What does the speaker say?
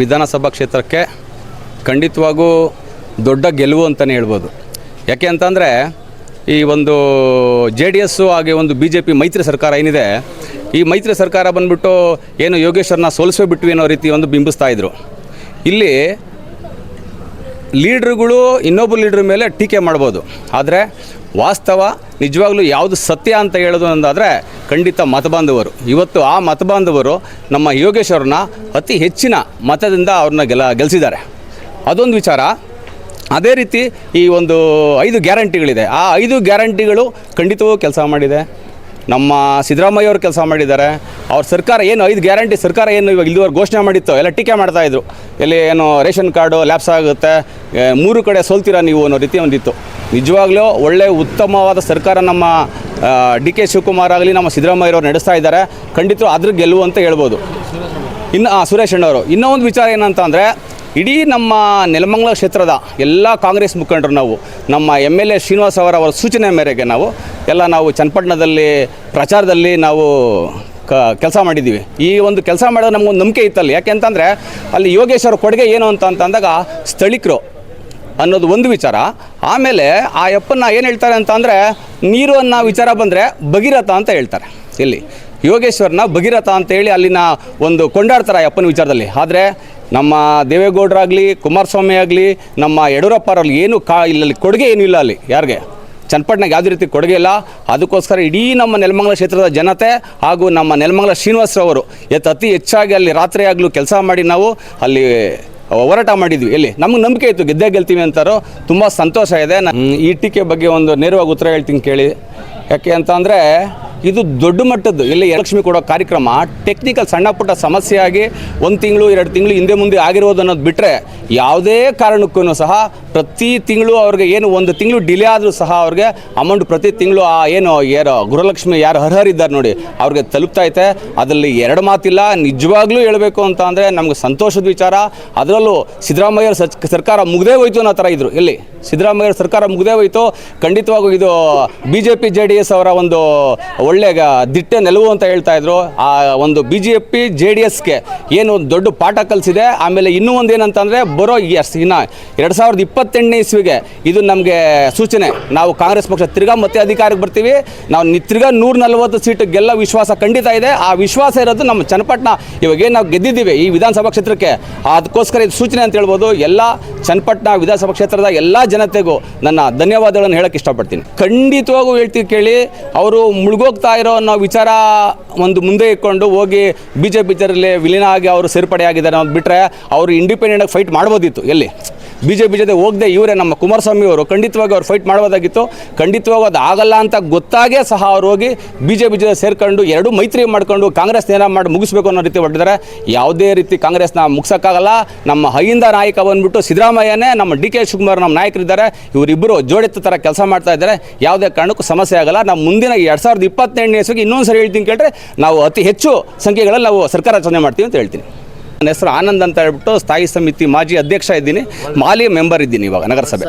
ವಿಧಾನಸಭಾ ಕ್ಷೇತ್ರಕ್ಕೆ ಖಂಡಿತವಾಗೂ ದೊಡ್ಡ ಗೆಲುವು ಅಂತಲೇ ಹೇಳ್ಬೋದು. ಯಾಕೆ ಅಂತಂದರೆ ಈ ಒಂದು ಜೆ ಡಿ ಎಸ್ಸು ಹಾಗೆ ಒಂದು ಬಿ ಜೆ ಪಿ ಮೈತ್ರಿ ಸರ್ಕಾರ ಏನಿದೆ, ಈ ಮೈತ್ರಿ ಸರ್ಕಾರ ಬಂದ್ಬಿಟ್ಟು ಏನು ಯೋಗೇಶ್ವರನ ಸೋಲಿಸೇ ಬಿಟ್ವಿ ಅನ್ನೋ ರೀತಿ ಒಂದು ಬಿಂಬಿಸ್ತಾ ಇದ್ರು. ಇಲ್ಲಿ ಲೀಡ್ರುಗಳು ಇನ್ನೊಬ್ಬ ಲೀಡ್ರ್ ಮೇಲೆ ಟೀಕೆ ಮಾಡ್ಬೋದು. ಆದರೆ ವಾಸ್ತವ ನಿಜವಾಗ್ಲೂ ಯಾವುದು ಸತ್ಯ ಅಂತ ಹೇಳೋದು ಅಂದಾದರೆ ಖಂಡಿತ ಮತಬಾಂಧವರು. ಇವತ್ತು ಆ ಮತಬಾಂಧವರು ನಮ್ಮ ಯೋಗೇಶ್ವರನ ಅತಿ ಹೆಚ್ಚಿನ ಮತದಿಂದ ಅವ್ರನ್ನ ಗೆಲ ಗೆಲ್ಲಿಸಿದ್ದಾರೆ ಅದೊಂದು ವಿಚಾರ. ಅದೇ ರೀತಿ ಈ ಒಂದು ಐದು ಗ್ಯಾರಂಟಿಗಳಿದೆ. ಆ ಐದು ಗ್ಯಾರಂಟಿಗಳು ಖಂಡಿತವೂ ಕೆಲಸ ಮಾಡಿದೆ. ನಮ್ಮ ಸಿದ್ದರಾಮಯ್ಯ ಅವರು ಕೆಲಸ ಮಾಡಿದ್ದಾರೆ. ಅವ್ರ ಸರ್ಕಾರ ಏನು ಐದು ಗ್ಯಾರಂಟಿ ಸರ್ಕಾರ ಏನು ಇವಾಗ ಇಲ್ಲಿವರೆಗೆ ಘೋಷಣೆ ಮಾಡಿತ್ತು, ಎಲ್ಲ ಟೀಕೆ ಮಾಡ್ತಾಯಿದ್ರು ಎಲ್ಲಿ ಏನು ರೇಷನ್ ಕಾರ್ಡು ಲ್ಯಾಪ್ಸ್ ಆಗುತ್ತೆ ಮೂರು ಕಡೆ ಸೋಲ್ತೀರಾ ನೀವು ಅನ್ನೋ ರೀತಿ ಒಂದಿತ್ತು. ನಿಜವಾಗ್ಲೂ ಒಳ್ಳೆ ಉತ್ತಮವಾದ ಸರ್ಕಾರ ನಮ್ಮ ಡಿ ಕೆ ಶಿವಕುಮಾರ್ ಆಗಲಿ, ನಮ್ಮ ಸಿದ್ದರಾಮಯ್ಯವ್ರು ನಡೆಸ್ತಾ ಇದ್ದಾರೆ. ಖಂಡಿತ ಅದ್ರ ಗೆಲುವು ಅಂತ ಹೇಳ್ಬೋದು. ಇನ್ನು ಸುರೇಶ್ ಅಣ್ಣವರು, ಇನ್ನೂ ಒಂದು ವಿಚಾರ ಏನಂತ ಅಂದರೆ ಇಡೀ ನಮ್ಮ ನೆಲಮಂಗಲ ಕ್ಷೇತ್ರದ ಎಲ್ಲ ಕಾಂಗ್ರೆಸ್ ಮುಖಂಡರು ನಾವು, ನಮ್ಮ ಎಂ ಎಲ್ ಎ ಶ್ರೀನಿವಾಸ್ ಅವರ ಅವರ ಸೂಚನೆ ಮೇರೆಗೆ ನಾವು, ಎಲ್ಲ ನಾವು ಚನ್ನಪಟ್ಟಣದಲ್ಲಿ ಪ್ರಚಾರದಲ್ಲಿ ನಾವು ಕ, ಕೆಲಸ ಮಾಡಿದ್ದೀವಿ. ಈ ಒಂದು ಕೆಲಸ ಮಾಡೋದು ನಮಗೊಂದು ನಂಬಿಕೆ ಇತ್ತಲ್ಲಿ. ಯಾಕೆಂತಂದರೆ ಅಲ್ಲಿ ಯೋಗೇಶ್ವರ ಕೊಡುಗೆ ಏನು ಅಂತ ಅಂತಂದಾಗ, ಸ್ಥಳೀಕರು ಅನ್ನೋದು ಒಂದು ವಿಚಾರ. ಆಮೇಲೆ ಆ ಯಪ್ಪನ್ನ ಏನು ಹೇಳ್ತಾರೆ ಅಂತ ಅಂದರೆ ನೀರು ಅನ್ನೋ ವಿಚಾರ ಬಂದರೆ ಭಗೀರಥ ಅಂತ ಹೇಳ್ತಾರೆ. ಇಲ್ಲಿ ಯೋಗೇಶ್ವರನ ಭಗೀರಥ ಅಂತೇಳಿ ಅಲ್ಲಿನ ಒಂದು ಕೊಂಡಾಡ್ತಾರೆ ಆ ಯಪ್ಪನ ವಿಚಾರದಲ್ಲಿ. ಆದರೆ ನಮ್ಮ ದೇವೇಗೌಡರಾಗಲಿ, ಕುಮಾರಸ್ವಾಮಿ ಆಗಲಿ, ನಮ್ಮ ಯಡಿಯೂರಪ್ಪರಲ್ಲಿ ಏನು ಕಾ ಇಲ್ಲಲ್ಲಿ ಕೊಡುಗೆ ಏನೂ ಇಲ್ಲ ಅಲ್ಲಿ ಯಾರಿಗೆ? ಚನ್ನಪಟ್ಟಣಕ್ಕೆ ಯಾವುದೇ ರೀತಿ ಕೊಡುಗೆ ಇಲ್ಲ. ಅದಕ್ಕೋಸ್ಕರ ಇಡೀ ನಮ್ಮ ನೆಲಮಂಗಲ ಕ್ಷೇತ್ರದ ಜನತೆ ಹಾಗೂ ನಮ್ಮ ನೆಲಮಂಗಲ ಶ್ರೀನಿವಾಸರವರು ಎತ್ತ ಅತಿ ಹೆಚ್ಚಾಗಿ ಅಲ್ಲಿ ರಾತ್ರಿಯಾಗಲೂ ಕೆಲಸ ಮಾಡಿ ನಾವು ಅಲ್ಲಿ ಹೋರಾಟ ಮಾಡಿದ್ವಿ. ಎಲ್ಲಿ? ನಮ್ಗೆ ನಂಬಿಕೆ ಇತ್ತು. ಗೆದ್ದೇ ಗೆಲ್ತೀವಿ ಅಂತಾರೋ ತುಂಬ ಸಂತೋಷ ಇದೆ. ನಾನು ಈ ಟೀಕೆ ಬಗ್ಗೆ ಒಂದು ನೇರವಾಗಿ ಉತ್ತರ ಹೇಳ್ತೀನಿ ಕೇಳಿ. ಯಾಕೆ ಅಂತ ಅಂದರೆ, ಇದು ದೊಡ್ಡ ಮಟ್ಟದ್ದು. ಇಲ್ಲಿ ಲಕ್ಷ್ಮಿ ಕೊಡೋ ಕಾರ್ಯಕ್ರಮ ಟೆಕ್ನಿಕಲ್ ಸಣ್ಣ ಪುಟ್ಟ ಸಮಸ್ಯೆ ಆಗಿ ಒಂದು ತಿಂಗಳು, ಎರಡು ತಿಂಗಳು ಹಿಂದೆ ಮುಂದೆ ಆಗಿರೋದು ಅನ್ನೋದು ಬಿಟ್ಟರೆ ಯಾವುದೇ ಕಾರಣಕ್ಕೂ ಸಹ ಪ್ರತಿ ತಿಂಗಳು ಅವ್ರಿಗೆ ಏನು ಒಂದು ತಿಂಗಳು ಡಿಲೇ ಆದರೂ ಸಹ ಅವ್ರಿಗೆ ಅಮೌಂಟ್ ಪ್ರತಿ ತಿಂಗಳು ಆ ಏನು ಯಾರು ಗೃಹಲಕ್ಷ್ಮಿ ಯಾರು ಅರ್ಹರಿದ್ದಾರೆ ನೋಡಿ, ಅವ್ರಿಗೆ ತಲುಪ್ತಾ ಐತೆ. ಅದರಲ್ಲಿ ಎರಡು ಮಾತಿಲ್ಲ, ನಿಜವಾಗ್ಲೂ ಹೇಳಬೇಕು ಅಂತ ಅಂದರೆ ನಮ್ಗೆ ಸಂತೋಷದ ವಿಚಾರ. ಅದರಲ್ಲೂ ಸಿದ್ದರಾಮಯ್ಯ ಸರ್ಕಾರ ಮುಗ್ದೇ ಹೋಯ್ತು ಅನ್ನೋ ಥರ ಇದ್ರು. ಎಲ್ಲಿ? ಸಿದ್ದರಾಮಯ್ಯ ಸರ್ಕಾರ ಮುಗ್ದೇ ಹೋಯ್ತು. ಖಂಡಿತವಾಗೂ ಇದು B J P J D S ಅವರ ಒಂದು ಒಳ್ಳೆ ಗ- ದಿಟ್ಟೆ ನೆಲವು ಅಂತ ಹೇಳ್ತಾ ಇದ್ರು. ಆ ಒಂದು B J P J D ಎಸ್ಗೆ ಏನು ದೊಡ್ಡ ಪಾಠ ಕಲಿಸಿದೆ. ಆಮೇಲೆ ಇನ್ನೂ ಒಂದು ಏನಂತಂದರೆ ಬರೋ ಇನ್ನು ಎರಡು ಸಾವಿರದ ಇಪ್ಪತ್ತೆಂಟನೇ ಇಸ್ವಿಗೆ ಇದು ನಮಗೆ ಸೂಚನೆ. ನಾವು ಕಾಂಗ್ರೆಸ್ ಪಕ್ಷ ತಿರ್ಗಾ ಮತ್ತೆ ಅಧಿಕಾರಕ್ಕೆ ಬರ್ತೀವಿ. ನಾವು ತಿರ್ಗಾ ನೂರ ನಲ್ವತ್ತು ಸೀಟ್ ಗೆಲ್ಲ ವಿಶ್ವಾಸ ಖಂಡಿತ ಇದೆ. ಆ ವಿಶ್ವಾಸ ಇರೋದು ನಮ್ಮ ಚನ್ನಪಟ್ಟಣ. ಇವಾಗ ಏನು ನಾವು ಗೆದ್ದಿದ್ದೀವಿ ಈ ವಿಧಾನಸಭಾ ಕ್ಷೇತ್ರಕ್ಕೆ. ಅದಕ್ಕೋಸ್ಕರ ಇದು ಸೂಚನೆ ಅಂತ ಹೇಳ್ಬೋದು. ಎಲ್ಲ ಚನ್ನಪಟ್ಟಣ ವಿಧಾನಸಭಾ ಕ್ಷೇತ್ರದ ಎಲ್ಲ ಜನತೆಗೂ ನನ್ನ ಧನ್ಯವಾದಗಳನ್ನು ಹೇಳಕ್ಕೆ ಇಷ್ಟಪಡ್ತೀನಿ. ಖಂಡಿತವಾಗೂ ಹೇಳ್ತೀವಿ ಕೇಳಿ, ಅವರು ಮುಳುಗೋಗ್ತಾ ಇರೋ ಅನ್ನೋ ವಿಚಾರ ಒಂದು ಮುಂದೆ ಇಟ್ಕೊಂಡು ಹೋಗಿ ಬಿ ಜೆ ಪಿ ವಿಲೀನ ಆಗಿ ಅವರು ಸೇರ್ಪಡೆಯಾಗಿದ್ದಾರೆ ಅನ್ನೋದು ಬಿಟ್ಟರೆ ಅವರು ಇಂಡಿಪೆಂಡೆಂಟಾಗಿ ಫೈಟ್ ಮಾಡ್ಬೋದಿತ್ತು. ಎಲ್ಲಿ? ಬಿ ಜೆ ಪಿ ಜೊತೆ ಹೋಗದೆ ಇವರೇ ನಮ್ಮ ಕುಮಾರಸ್ವಾಮಿ ಅವರು. ಖಂಡಿತವಾಗಿ ಅವ್ರು ಫೈಟ್ ಮಾಡ್ಬೋದಾಗಿತ್ತು. ಖಂಡಿತವಾಗಿ ಅದು ಆಗಲ್ಲ ಅಂತ ಗೊತ್ತಾಗೇ ಸಹ ಅವ್ರು ಹೋಗಿ ಬಿ ಜೆ ಪಿ ಜೊತೆ ಸೇರ್ಕೊಂಡು ಎರಡೂ ಮೈತ್ರಿ ಮಾಡಿಕೊಂಡು ಕಾಂಗ್ರೆಸ್ ಏನೋ ಮಾಡಿ ಮುಗಿಸ್ಬೇಕು ಅನ್ನೋ ರೀತಿ ಹೊರಟಿದ್ದಾರೆ. ಯಾವುದೇ ರೀತಿ ಕಾಂಗ್ರೆಸ್ನ ಮುಗಿಸೋಕ್ಕಾಗಲ್ಲ. ನಮ್ಮ ಹೈಯಿಂದ ನಾಯಕ ಬಂದ್ಬಿಟ್ಟು ಸಿದ್ದರಾಮಯ್ಯನೇ ನಮ್ಮ ಡಿ ಕೆ ಶಿವಕುಮಾರ್ ನಮ್ಮ ನಾಯಕರಿದ್ದಾರೆ. ಇವರಿಬ್ಬರು ಜೋಡೆತ್ತ ಥರ ಕೆಲಸ ಮಾಡ್ತಾ ಇದ್ದಾರೆ. ಯಾವುದೇ ಕಾರಣಕ್ಕೂ ಸಮಸ್ಯೆ ಆಗಲ್ಲ. ನಾವು ಮುಂದಿನ ಎರಡು ಸಾವಿರದ ಇಪ್ಪತ್ತೆಂಟನೇ ಇಸ್ವಿಗೆ ಇನ್ನೊಂದು ಸರಿ ಹೇಳ್ತೀನಿ ಕೇಳಿದ್ರೆ ನಾವು ಅತಿ ಹೆಚ್ಚು ಸಂಖ್ಯೆಗಳಲ್ಲಿ ನಾವು ಸರ್ಕಾರ ರಚನೆ ಮಾಡ್ತೀವಿ ಅಂತ ಹೇಳ್ತೀನಿ. ನನ್ನ ಹೆಸರು ಆನಂದ್ ಅಂತ ಹೇಳ್ಬಿಟ್ಟು ಸ್ಥಾಯಿ ಸಮಿತಿ ಮಾಜಿ ಅಧ್ಯಕ್ಷ ಇದ್ದೀನಿ. ಮಾಲಿ ಮೆಂಬರ್ ಇದ್ದೀನಿ ಇವಾಗ ನಗರಸಭೆ.